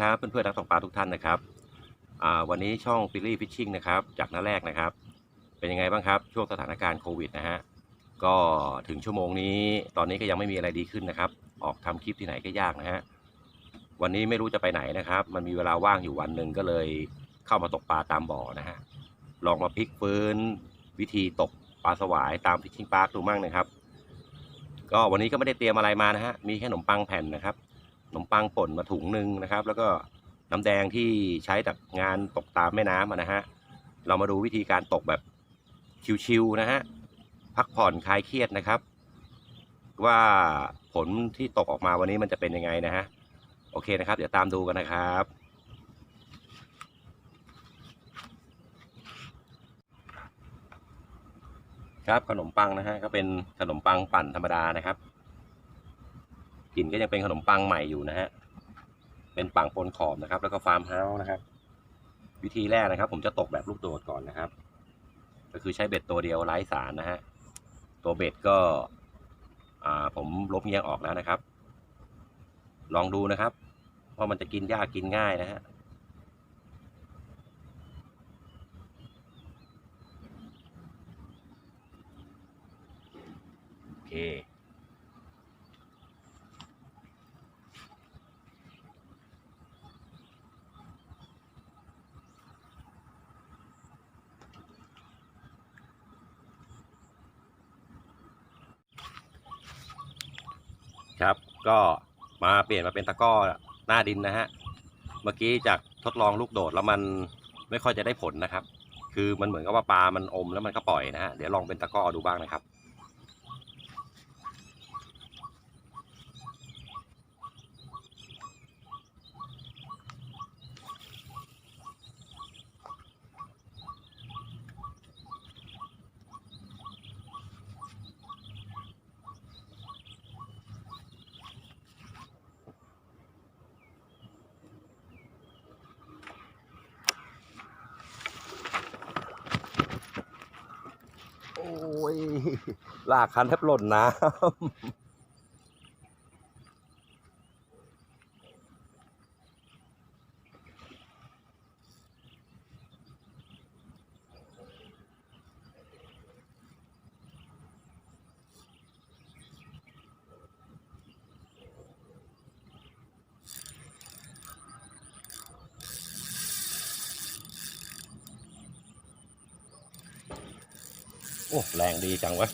ครับเพื่อนๆนักตกปลาทุกท่านนะครับวันนี้ช่องฟิลลี่ฟิชชิ่งนะครับจากหน้าแรกนะครับ เป็นยังไงบ้างครับ ช่วงสถานการณ์โควิดนะฮะก็ถึงชั่วโมงนี้ตอนนี้ก็ยังไม่มีอะไรดีขึ้นนะครับ ออกทำคลิปที่ไหนก็ยากนะฮะวันนี้ไม่รู้จะไปไหนนะครับ มันมีเวลาว่างอยู่วันหนึ่งก็เลยเข้ามาตกปลาตามบ่อนะฮะลองมาพลิกฟื้นวิธีตกปลาสวายตามฟิชชิ่งปาร์คดูมั่งนะครับ ก็วันนี้ก็ไม่ได้เตรียมอะไรมานะฮะมีแค่ขนมปังแผ่นนะครับ นมปังป่นมาถุงหนึ่งนะครับ แล้วก็น้ำแดงที่ใช้จากงานตกตามแม่น้ำนะฮะเรามาดูวิธีการตกแบบชิวๆนะฮะพักผ่อนคลายเครียดนะครับ ว่าผลที่ตกออกมาวันนี้มันจะเป็นยังไงนะฮะโอเคนะครับ เดี๋ยวตามดูกันนะครับครับขนมปังนะฮะก็เป็นขนมปังปั่นธรรมดานะครับ กลิ่นก็ยังเป็นขนมปังใหม่อยู่นะฮะ เป็นปังปนขอบนะครับ แล้วก็ฟาร์มเฮาส์นะครับ วิธีแรกนะครับ ผมจะตกแบบลูกโดดก่อนนะครับ ก็คือใช้เบ็ดตัวเดียวไร้สารนะฮะ ตัวเบ็ดก็อ่าผมลบเงี้ยงออกแล้วนะครับ ลองดูนะครับว่ามันจะกินยากกินง่ายนะฮะโอเค ครับ ก็มาเปลี่ยนมาเป็นตะก้อหน้าดินนะฮะ เมื่อกี้จากทดลองลูกโดดแล้วมันไม่ค่อยจะได้ผลนะครับ คือมันเหมือนกับว่าปลามันอมแล้วมันก็ปล่อยนะฮะ เดี๋ยวลองเป็นตะก้อดูบ้างนะครับ ยลากคันแทบหล่นน้ำ โอ้แรงดีจังวะ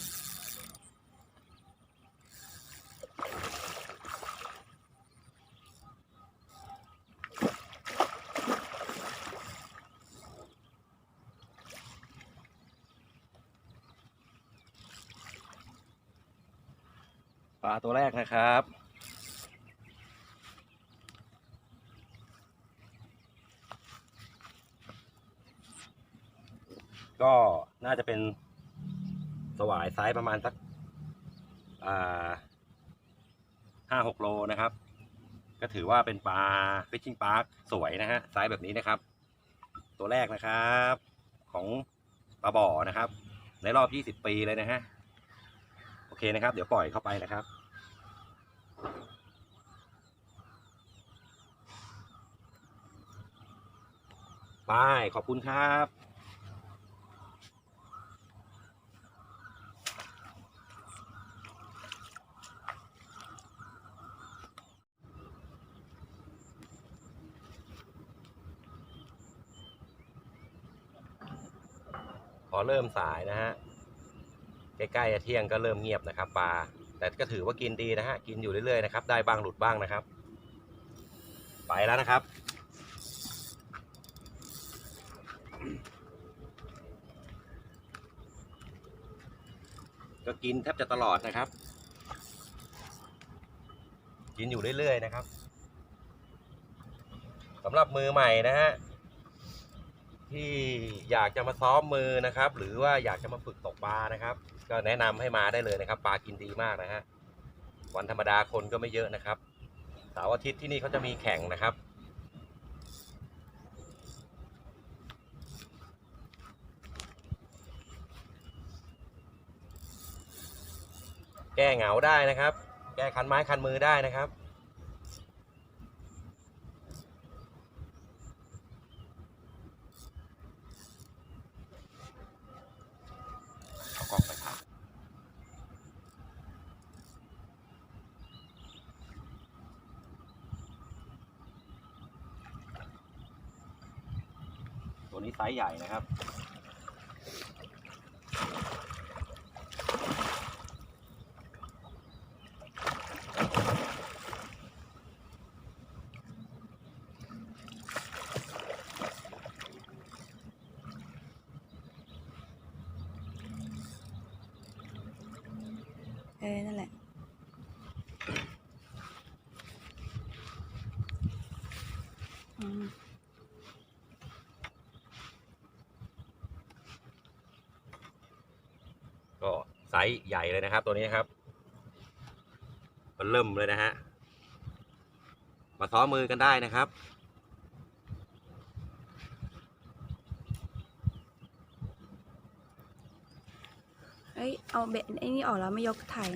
ปลาตัวแรกนะครับ ก็น่าจะเป็น สวายไซส์ประมาณสักห้าหกโลนะครับ ก็ถือว่าเป็นปลาฟิชชิงปาร์คสวยนะฮะไซส์แบบนี้นะครับ ตัวแรกนะครับ ของปลาบ่อนะครับ ในรอบ20ปีเลยนะฮะโอเคนะครับ เดี๋ยวปล่อยเข้าไปนะครับไปขอบคุณครับ พอเริ่มสายนะฮะใกล้ๆจะเที่ยงก็เริ่มเงียบนะครับปลาแต่ก็ถือว่ากินดีนะฮะกินอยู่เรื่อยๆนะครับได้บ้างหลุดบ้างนะครับ ไปแล้วนะครับก็กินแทบจะตลอดนะครับ กินอยู่เรื่อยๆนะครับสำหรับมือใหม่นะฮะ ที่อยากจะมาซ้อมมือนะครับ หรือว่าอยากจะมาฝึกตกปลานะครับ ก็แนะนำให้มาได้เลยนะครับ ปลากินดีมากนะฮะวันธรรมดาคนก็ไม่เยอะนะครับเสาร์อาทิตย์ที่นี่เขาจะมีแข่งนะครับแก้เหงาได้นะครับ แก้คันไม้คันมือได้นะครับ เอากล้องไปถ่าย ตัวนี้ไซส์ใหญ่นะครับ เออ นั่นแหละ อืม ก็ ไซส์ใหญ่เลยนะครับ ตัวนี้ครับมันเริ่มเลยนะฮะมาซ้อมมือกันได้นะครับ เอ้ยเอาเบ็ดไอ้นี่ออกแล้วไม่ยกถ่าย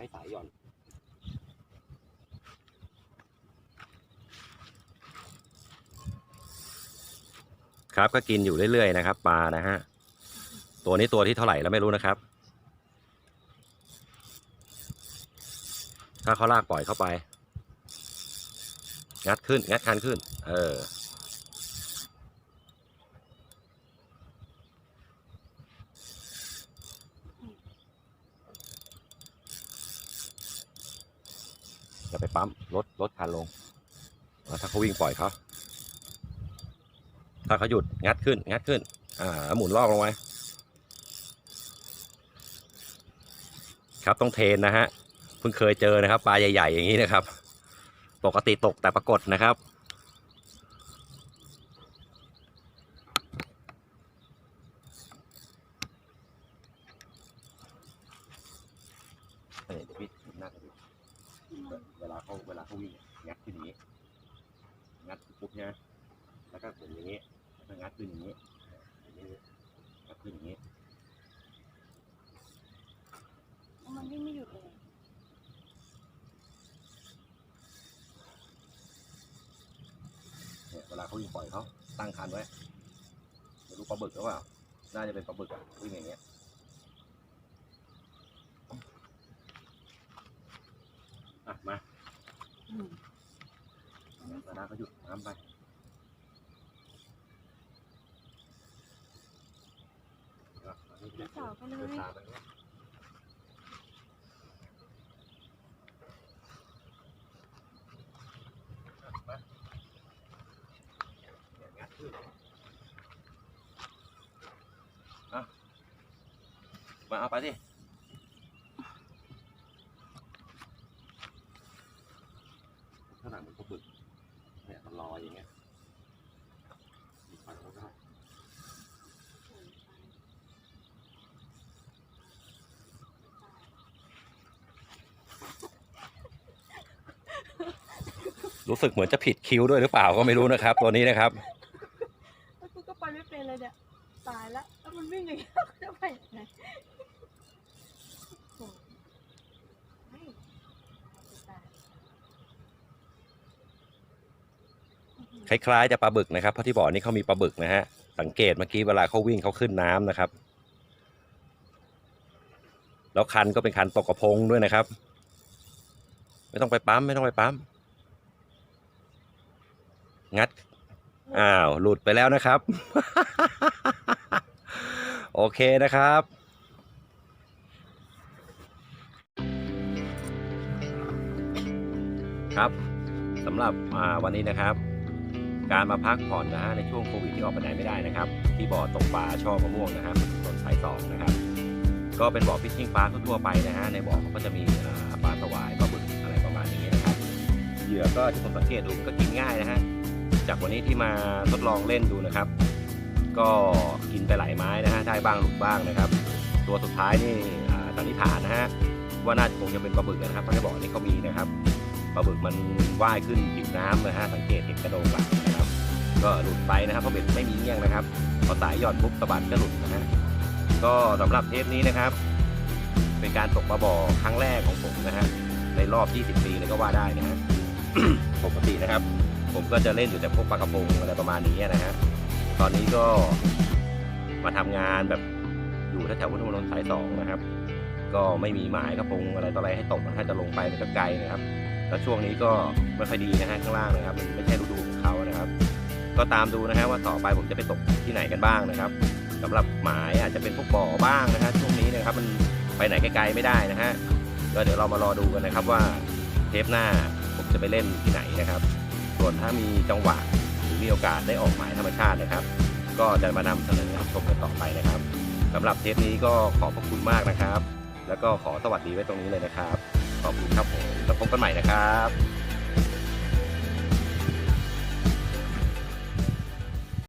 ย้สายหย่อน ครับก็กินอยู่เรื่อยๆนะครับ ปลานะฮะ ตัวนี้ตัวที่เท่าไหร่แล้วไม่รู้นะครับ ถ้าเขาลากปล่อยเข้าไป งัดขึ้น งัดคันขึ้น เออ ไปปั๊มรถรถคันลงแล้วถ้าเขาวิ่งปล่อยเขาถ้าเขาหยุดงัดขึ้น งัดขึ้น อ่าหมุนลอกลงไว้ครับต้องเทนนะฮะเพิ่งเคยเจอนะครับปลาใหญ่ ๆ อย่างนี้นะครับ ปกติตกแต่ปรากฏนะครับ เออเดี๋ยวพี่หน้าจะดูเวลาเขาเวลาเขาวิ่งงัดขึ้นอย่างนี้ งัด ปุ๊บใช่ไหมแล้วก็หมุนอย่างนี้แล้วก็งัดขึ้นอย่างนี้อย่างนี้งัดขึ้นอย่างนี้มันวิ่งไม่หยุดเลยเนี่ยเวลาเขาวิ่งปล่อยเขาตั้งคันไว้ดูปลาบึกหรือเปล่าน่าจะเป็นปลาบึกอะวิ่งอย่างเงี้ย อะ มา อืม มาดาก็หยุดน้ำไปอะมานี่สาวไปเลเดินยตามไปเนี่ยอะมาเนี่ยงัดขึ้นอะมาเอาไปสิขนาดมันก็บึก เนี่ยมันลอยอย่างเงี้ยมีไฟแล้วก็ รู้สึกเหมือนจะผิดคิวด้วยหรือเปล่าก็ไม่รู้นะครับ ตัวนี้นะครับ แล้วกูก็ไปไม่เป็นเลยเนี่ยตายแล้วแล้วมันวิ่งอย่างเงี้ยจะไปยังไงโอ้ไม่ตายคล้ายๆจะปลาบึกนะครับเพราะที่บ่อนี้เขามีปลาบึกนะฮะสังเกตเมื่อกี้เวลาเขาวิ่งเขาขึ้นน้ำนะครับ แล้วคันก็เป็นคันตกกระพงด้วยนะครับ ไม่ต้องไปปั๊มไม่ต้องไปปั๊ม งัด อ้าว หลุดไปแล้วนะครับ โอเคนะครับครับสำหรับวันนี้นะครับ การมาพักผ่อนนะฮะในช่วงโควิดที่ออกไปไหนไม่ได้นะครับ ที่บ่อตกปลาช่อมะม่วงนะครับถนนสายสองนะครับ ก็เป็นบ่อฟิชชิ่งปลาทั่วไปนะฮะในบ่อเขาก็จะมีปลาสวายปลาบึกอะไรประมาณนี้นะครับเหยื่อก็ที่ผมสังเกตดูก็กินง่ายนะฮะ จากวันนี้ที่มาทดลองเล่นดูนะครับ ก็กินไปหลายไม้นะฮะได้บ้างหลุดบ้างนะครับ ตัวสุดท้ายนี่อ่าสันนิษฐานนะฮะว่าน่าจะคงจะเป็นปลาบึกนะครับเพราะในบ่อนี้เขามีนะครับปลาบึกมันว่ายขึ้นผิวน้ำนะฮะสังเกตเห็นกระโดงหลังนะครับ ก็หลุดไปนะครับเพราะเบ็ดไม่มีเงี้ยงนะครับพอสายหย่อนปุ๊บสะบัดก็หลุดนะฮะก็สำหรับเทปนี้นะครับ เป็นการตกปลาบ่อครั้งแรกของผมนะฮะในรอบ 20 ปีเลยก็ว่าได้นะฮะปกตินะครับ ผมก็จะเล่นอยู่แต่พวกปลากระพงอะไรประมาณนี้นะฮะตอนนี้ก็มาทำงานแบบอยู่แถวพุทธมณฑลสายสองนะครับ ก็ไม่มีหมายกระพงอะไรต่ออะไรให้ตกนถ้าจะลงไปมันก็ไกลนะครับ แล้วช่วงนี้ก็ไม่ค่อยดีนะฮะข้างล่างนะครับ มันไม่ใช่ฤดูของเขานะครับ ก็ตามดูนะฮะว่าต่อไปผมจะไปตกที่ไหนกันบ้างนะครับสำหรับหมายอาจจะเป็นพวกบ่อบ้างนะฮะช่วงนี้นะครับมันไปไหนไกลๆไม่ได้นะฮะก็เดี๋ยวเรามารอดูกันนะครับว่าเทปหน้าผมจะไปเล่นที่ไหนนะครับ ส่วนถ้ามีจังหวะหรือมีโอกาสได้ออกหมายธรรมชาตินะครับ ก็จะมานำเสนอชมกันต่อไปนะครับสำหรับเทปนี้ก็ขอบพระคุณมากนะครับ แล้วก็ขอสวัสดีไว้ตรงนี้เลยนะครับ ขอบคุณครับผมแล้วพบกันใหม่นะครับ